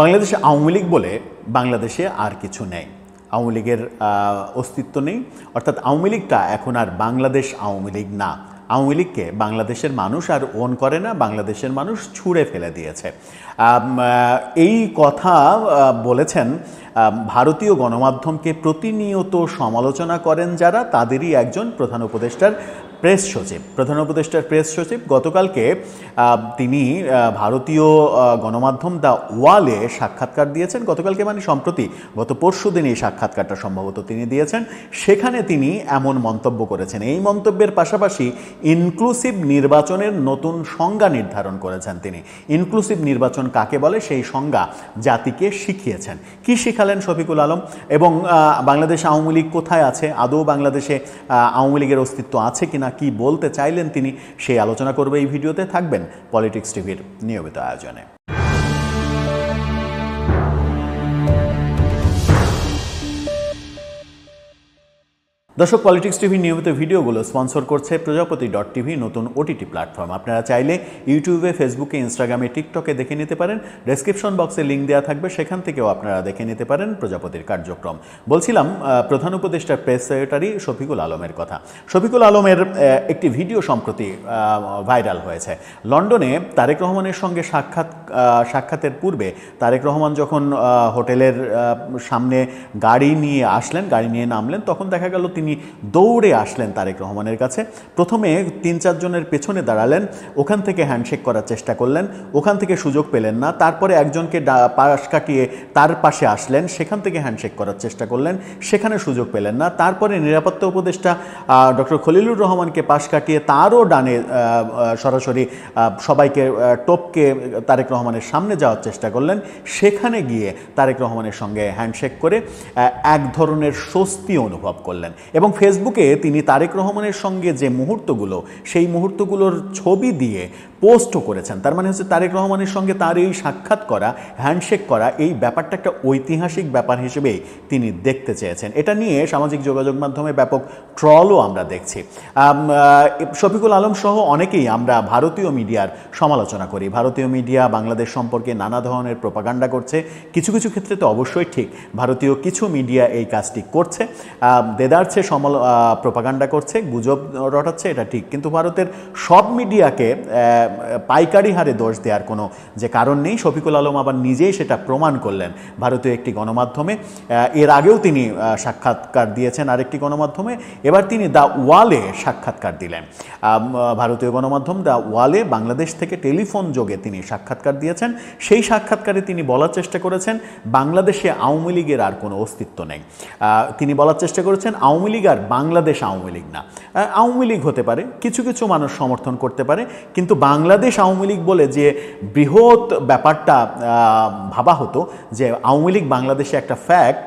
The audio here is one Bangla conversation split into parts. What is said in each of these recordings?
বাংলাদেশে আওয়ামী লীগ বলে বাংলাদেশে আর কিছু নেই। আওয়ামী লীগের অস্তিত্ব নেই। অর্থাৎ আওয়ামী লীগটা এখন আর বাংলাদেশ আওয়ামী লীগ না। আওয়ামী লীগকে বাংলাদেশের মানুষ আর ওন করে না, বাংলাদেশের মানুষ ছুঁড়ে ফেলে দিয়েছে। এই কথা বলেছেন ভারতীয় গণমাধ্যমকে প্রতিনিয়ত সমালোচনা করেন যারা, তাদেরই একজন প্রধান উপদেষ্টার প্রেস সচিব, প্রধান উপদেষ্টার প্রেস সচিব, গতকালকে তিনি ভারতীয় গণমাধ্যম দ্য ওয়ালে সাক্ষাৎকার দিয়েছেন। গতকালকে মানে সম্প্রতি গত পরশু দিন এই সাক্ষাৎকারটা সম্ভবত তিনি দিয়েছেন। সেখানে তিনি এমন মন্তব্য করেছেন। এই মন্তব্যের পাশাপাশি ইনক্লুসিভ নির্বাচনের নতুন সংজ্ঞা নির্ধারণ করেছেন তিনি। ইনক্লুসিভ নির্বাচন কাকে বলে? সেই সংজ্ঞা জাতিকে শিখিয়েছেন। কি শিখালেন শফিকুল আলম? এবং বাংলাদেশ আওয়ামী লীগ কোথায় আছে? আদৌ বাংলাদেশে আওয়ামী লীগের অস্তিত্ব আছে কিনা? কি বলতে চাইলেন তিনি সেই আলোচনা করবে এই ভিডিওতে। থাকবেন পলিটিক্স টিভির নিয়মিত আয়োজনে। দর্শক পলিটিক্স টিভি নিয়মিত ভিডিওগুলো স্পন্সর করছে প্রজাপতি ডট টিভি, নতুন ওটিটি প্ল্যাটফর্ম আপনারা চাইলে ইউটিউবে ফেসবুকে ইনস্টাগ্রামে টিকটকে দেখে নিতে পারেন। ডেসক্রিপশন বক্সে লিঙ্ক দেওয়া থাকবে, সেখান থেকেও আপনারা দেখে নিতে পারেন প্রজাপতির কার্যক্রম। বলছিলাম প্রধান উপদেষ্টার প্রেস সেক্রেটারি শফিকুল আলমের কথা। শফিকুল আলমের একটি ভিডিও সম্প্রতি ভাইরাল হয়েছে। লন্ডনে তারেক রহমানের সঙ্গে সাক্ষাৎ সাক্ষাতের পূর্বে তারেক রহমান যখন হোটেলের সামনে গাড়ি নিয়ে আসলেন, গাড়ি নিয়ে নামলেন, তখন দেখা গেল তিনি দৌড়ে আসলেন তারেক রহমানের কাছে। প্রথমে তিন চারজনের পেছনে দাঁড়ালেন, ওখান থেকে হ্যান্ডশেক করার চেষ্টা করলেন, ওখান থেকে সুযোগ পেলেন না। তারপরে একজনকে পাশ কাটিয়ে তার পাশে আসলেন, সেখান থেকে হ্যান্ডশেক করার চেষ্টা করলেন, সেখানে সুযোগ পেলেন না। তারপরে নিরাপত্তা উপদেষ্টা ডক্টর খলিলুর রহমানকে পাশ কাটিয়ে তারও ডানে সরাসরি সবাইকে টপকে তারেক রহমানের সামনে যাওয়ার চেষ্টা করলেন। সেখানে গিয়ে তারেক রহমানের সঙ্গে হ্যান্ডশেক করে এক ধরনের স্বস্তি অনুভব করলেন। এবং ফেসবুকে তিনি তারেক রহমানের সঙ্গে যে মুহূর্তগুলো, সেই মুহূর্তগুলোর ছবি দিয়ে পোস্টও করেছেন। তার মানে হচ্ছে তারেক রহমানের সঙ্গে তার এই সাক্ষাৎ করা হ্যান্ডশেক করা, এই ব্যাপারটা একটা ঐতিহাসিক ব্যাপার হিসেবেই তিনি দেখতে চেয়েছেন। এটা নিয়ে সামাজিক যোগাযোগ মাধ্যমে ব্যাপক ট্রলও আমরা দেখছি। শফিকুল আলম সহ অনেকেই আমরা ভারতীয় মিডিয়ার সমালোচনা করি। ভারতীয় মিডিয়া বাংলাদেশ সম্পর্কে নানা ধরনের প্রপাগান্ডা করছে। কিছু কিছু ক্ষেত্রে তো অবশ্যই ঠিক। ভারতীয় কিছু মিডিয়া এই কাজটি করছে। দেদারছে সমাল প্রপাগান্ডা করছে, গুজব রটাচ্ছে, এটা ঠিক। কিন্তু ভারতের সব মিডিয়াকে পাইকারি হারে দোষ দেওয়ার কোনো যে কারণ নেই, শফিকুল আলম আবার নিজেই সেটা প্রমাণ করলেন ভারতীয় একটি গণমাধ্যমে। এর আগেও তিনি সাক্ষাৎকার দিয়েছেন আরেকটি গণমাধ্যমে। এবার তিনি দ্য ওয়ালে সাক্ষাৎকার দিলেন। ভারতীয় গণমাধ্যম দ্য ওয়ালে বাংলাদেশ থেকে টেলিফোন যোগে তিনি সাক্ষাৎকার দিয়েছেন। সেই সাক্ষাৎকারে তিনি বলার চেষ্টা করেছেন, বাংলাদেশে আওয়ামী লীগের আর কোনো অস্তিত্ব নেই। তিনি বলার চেষ্টা করেছেন, আওয়ামী লীগ আর বাংলাদেশ আওয়ামী লীগ না। আওয়ামী লীগ হতে পারে, কিছু কিছু মানুষ সমর্থন করতে পারে, কিন্তু বাংলাদেশ আওয়ামী লীগ বলে যে বৃহৎ ব্যাপারটা ভাবা হতো যে আওয়ামী লীগ বাংলাদেশে একটা ফ্যাক্ট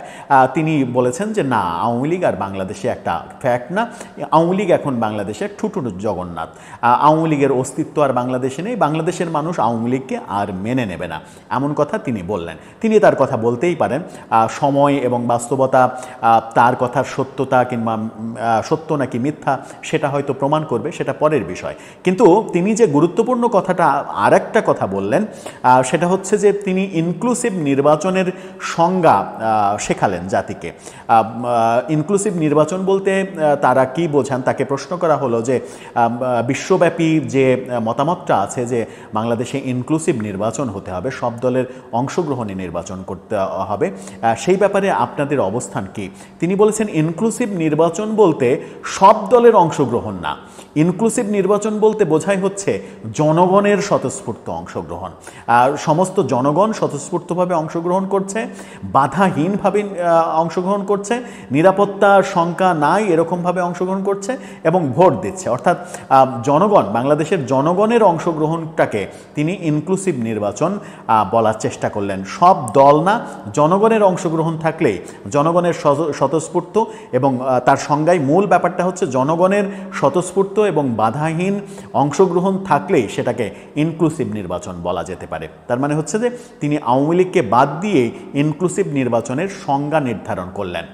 তিনি বলেছেন যে না, আওয়ামী লীগ আর বাংলাদেশে একটা ফ্যাক্ট না। আওয়ামী লীগ এখন বাংলাদেশের ঠুটুর জগন্নাথ। আওয়ামী লীগের অস্তিত্ব আর বাংলাদেশে নেই, বাংলাদেশের মানুষ আওয়ামী লীগকে আর মেনে নেবে না। এমন কথা তিনি বললেন। তিনি তার কথা বলতেই পারেন সময় এবং বাস্তবতা তার কথার সত্যতা কিংবা সত্য নাকি মিথ্যা সেটা হয়তো প্রমাণ করবে, সেটা পরের বিষয়। কিন্তু তিনি যে গুরুত্বপূর্ণ কথাটা আর একটা কথা বললেন সেটা হচ্ছে যে তিনি ইনক্লুসিভ নির্বাচনের সংজ্ঞা শেখালেন জাতিকে। ইনক্লুসিভ নির্বাচন বলতে তারা কি বোঝান তাকে প্রশ্ন করা হলো যে বিশ্বব্যাপী যে মতামতটা আছে যে, বাংলাদেশে ইনক্লুসিভ নির্বাচন হতে হবে, সব দলের অংশগ্রহণে নির্বাচন করতে হবে সেই ব্যাপারে আপনাদের অবস্থান কি? তিনি বলেছেন ইনক্লুসিভ নির্বাচন বলতে সব দলের অংশগ্রহণ না। ইনক্লুসিভ নির্বাচন বলতে বোঝাই হচ্ছে জনগণের স্বতঃস্ফূর্ত অংশগ্রহণ। আর সমস্ত জনগণ স্বতঃস্ফূর্তভাবে অংশগ্রহণ করছে, বাধাহীনভাবে অংশগ্রহণ করছে, নিরাপত্তার শঙ্কা নাই এরকমভাবে অংশগ্রহণ করছে এবং ভোট দিচ্ছে। অর্থাৎ জনগণ, বাংলাদেশের জনগণের অংশগ্রহণটাকে তিনি ইনক্লুসিভ নির্বাচন বলার চেষ্টা করলেন। সব দল না, জনগণের অংশগ্রহণ থাকলেই জনগণের স্বত- স্বতঃস্ফূর্ত এবং তার সংজ্ঞায় মূল ব্যাপারটা হচ্ছে জনগণের স্বতঃস্ফূর্ত এবং বাধাহীন অংশগ্রহণ থাকলেই সেটাকে ইনক্লুসিভ নির্বাচন বলা যেতে পারে। তার মানে হচ্ছে যে তিনি আওয়ামী লীগকে বাদ দিয়ে ইনক্লুসিভ নির্বাচনের সংজ্ঞা নির্ধারণ করলেন।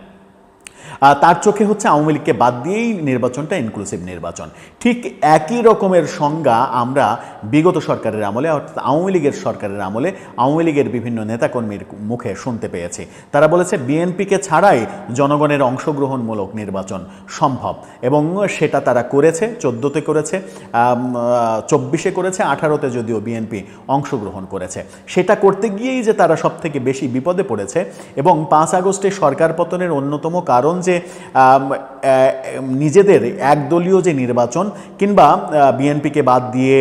তার চোখে হচ্ছে আওয়ামী লীগকে বাদ দিয়েই নির্বাচনটা ইনক্লুসিভ নির্বাচন। ঠিক একই রকমের সংজ্ঞা আমরা বিগত সরকারের আমলে, অর্থাৎ আওয়ামী লীগের সরকারের আমলে আওয়ামী লীগের বিভিন্ন নেতাকর্মীর মুখে শুনতে পেয়েছি। তারা বলেছে, বিএনপিকে ছাড়াই জনগণের অংশগ্রহণমূলক নির্বাচন সম্ভব। এবং সেটা তারা করেছে, চোদ্দোতে করেছে চব্বিশে করেছে, আঠারোতে যদিও বিএনপি অংশগ্রহণ করেছে। সেটা করতে গিয়েই যে তারা সব থেকে বেশি বিপদে পড়েছে। এবং পাঁচ আগস্টে সরকার পতনের অন্যতম কারণ से নিজেদের একদলীয় যে নির্বাচন কিংবা বিএনপিকে বাদ দিয়ে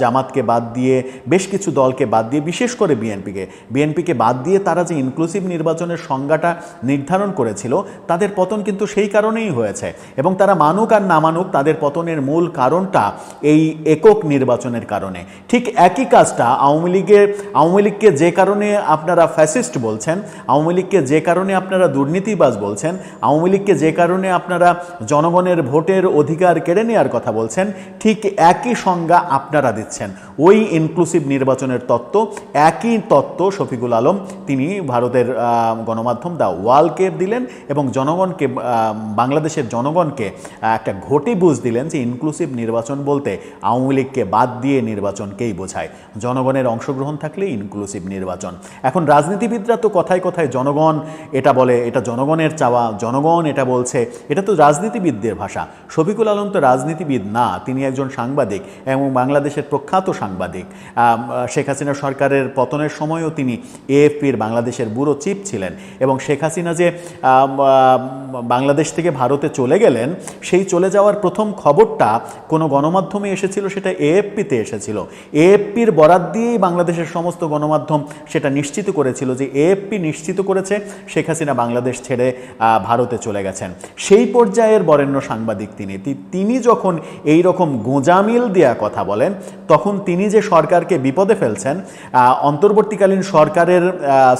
জামাতকে বাদ দিয়ে, বেশ কিছু দলকে বাদ দিয়ে, বিশেষ করে বিএনপিকে বিএনপিকে বাদ দিয়ে তারা যে ইনক্লুসিভ নির্বাচনের সংজ্ঞাটা নির্ধারণ করেছিল, তাদের পতন কিন্তু সেই কারণেই হয়েছে। এবং তারা মানুক আর না মানুক, তাদের পতনের মূল কারণটা এই একক নির্বাচনের কারণে। ঠিক একই কাজটা আওয়ামী লীগের, আওয়ামী লীগকে যে কারণে আপনারা ফ্যাসিস্ট বলছেন, আওয়ামী লীগকে যে কারণে আপনারা দুর্নীতিবাজ বলছেন, আওয়ামী লীগকে যে কারণে আপনারা জনগণের ভোটের অধিকার কেড়ে নেওয়ার কথা বলছেন, ঠিক একই সংজ্ঞা আপনারা দিচ্ছেন। ওই ইনক্লুসিভ নির্বাচনের তত্ত্ব, একই তত্ত্ব শফিকুল আলম, তিনি ভারতের গণমাধ্যম দা ওয়ালকে দিলেন এবং জনগণকে বাংলাদেশের জনগণকে একটা ঘটি বুঝ দিলেন যে ইনক্লুসিভ নির্বাচন বলতে আওয়ামী লীগকে বাদ দিয়ে নির্বাচনকেই বোঝায়। জনগণের অংশগ্রহণ থাকলে ইনক্লুসিভ নির্বাচন। এখন রাজনীতিবিদরা তো কথায় কথায় জনগণ এটা বলে, এটা জনগণের চাওয়া, জনগণ এটা বলছে এটা তো রাজনীতিবিদদের ভাষা। শফিকুল আলম তো রাজনীতিবিদ না, তিনি একজন সাংবাদিক এবং বাংলাদেশের প্রখ্যাত সাংবাদিক। শেখ হাসিনা সরকারের পতনের সময়ও তিনি এএফপির বাংলাদেশের ব্যুরো চিফ ছিলেন এবং শেখ হাসিনা যে বাংলাদেশ থেকে ভারতে চলে গেলেন, সেই চলে যাওয়ার প্রথম খবরটা কোনো গণমাধ্যমে এসেছিল, সেটা এএফপিতে এসেছিল। এএফপির বরাত দিয়েই বাংলাদেশের সমস্ত গণমাধ্যম সেটা নিশ্চিত করেছিল যে এএফপি নিশ্চিত করেছে শেখ হাসিনা বাংলাদেশ ছেড়ে ভারতে চলে গেছেন। সেই পর্যায়ের বরেণ্য সাংবাদিক তিনি। তিনি যখন এই রকম গোঁজামিল দেয়া কথা বলেন, তখন তিনি যে সরকারকে বিপদে ফেলছেন অন্তর্বর্তীকালীন সরকারের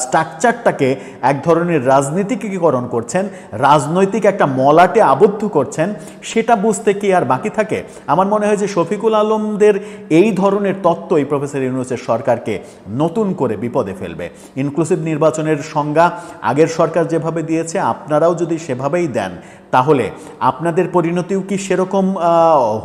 স্ট্রাকচারটাকে এক ধরনের রাজনীতিকীকরণ করছেন, রাজনৈতিক একটা মলাটে আবদ্ধ করছেন, সেটা বুঝতে কি আর বাকি থাকে? আমার মনে হয় যে শফিকুল আলমদের এই ধরনের তত্ত্বই প্রফেসর ইউনুসের সরকারকে নতুন করে বিপদে ফেলবে। ইনক্লুসিভ নির্বাচনের সংজ্ঞা আগের সরকার যেভাবে দিয়েছে, আপনারাও যদি সেভাবেই দেন তাহলে আপনাদের পরিণতিও কি সেরকম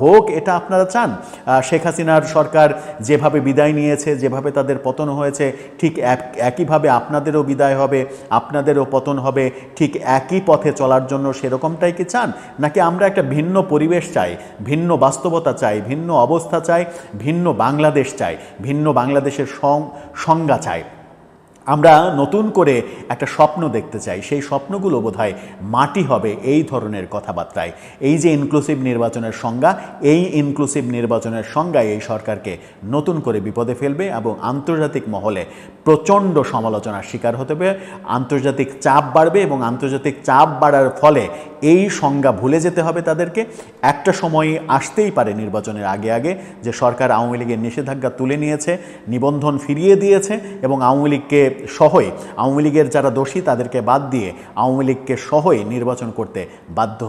হোক এটা আপনারা চান? শেখ হাসিনার সরকার যেভাবে বিদায় নিয়েছে, যেভাবে তাদের পতন হয়েছে, ঠিক এক- একইভাবে আপনাদেরও বিদায় হবে, আপনাদেরও পতন হবে, ঠিক একই পথে চলার জন্য সেরকমটাই কি চান? নাকি আমরা একটা ভিন্ন পরিবেশ চাই, ভিন্ন বাস্তবতা চাই, ভিন্ন অবস্থা চাই, ভিন্ন বাংলাদেশ চাই, ভিন্ন বাংলাদেশের সংজ্ঞা চাই? আমরা নতুন করে একটা স্বপ্ন দেখতে চাই। সেই স্বপ্নগুলো বোধহয় মাটি হবে এই ধরনের কথাবার্তায়। এই যে ইনক্লুসিভ নির্বাচনের সংজ্ঞা, এই ইনক্লুসিভ নির্বাচনের সংজ্ঞায় এই সরকারকে নতুন করে বিপদে ফেলবে এবং আন্তর্জাতিক মহলে প্রচণ্ড সমালোচনার শিকার হতে হবে। আন্তর্জাতিক চাপ বাড়বে এবং আন্তর্জাতিক চাপ বাড়ার ফলে এই সংজ্ঞা ভুলে যেতে হবে তাদেরকে। একটা সময় আসতেই পারে নির্বাচনের আগে আগে যে সরকার আওয়ামী লীগের নিষেধাজ্ঞা তুলে নিয়েছে, নিবন্ধন ফিরিয়ে দিয়েছে এবং আওয়ামী লীগকে সহই আওয়ামী লীগের যারা দোষী তাদেরকে বাদ দিয়ে আওয়ামী লীগকে সহই নির্বাচন করতে বাধ্য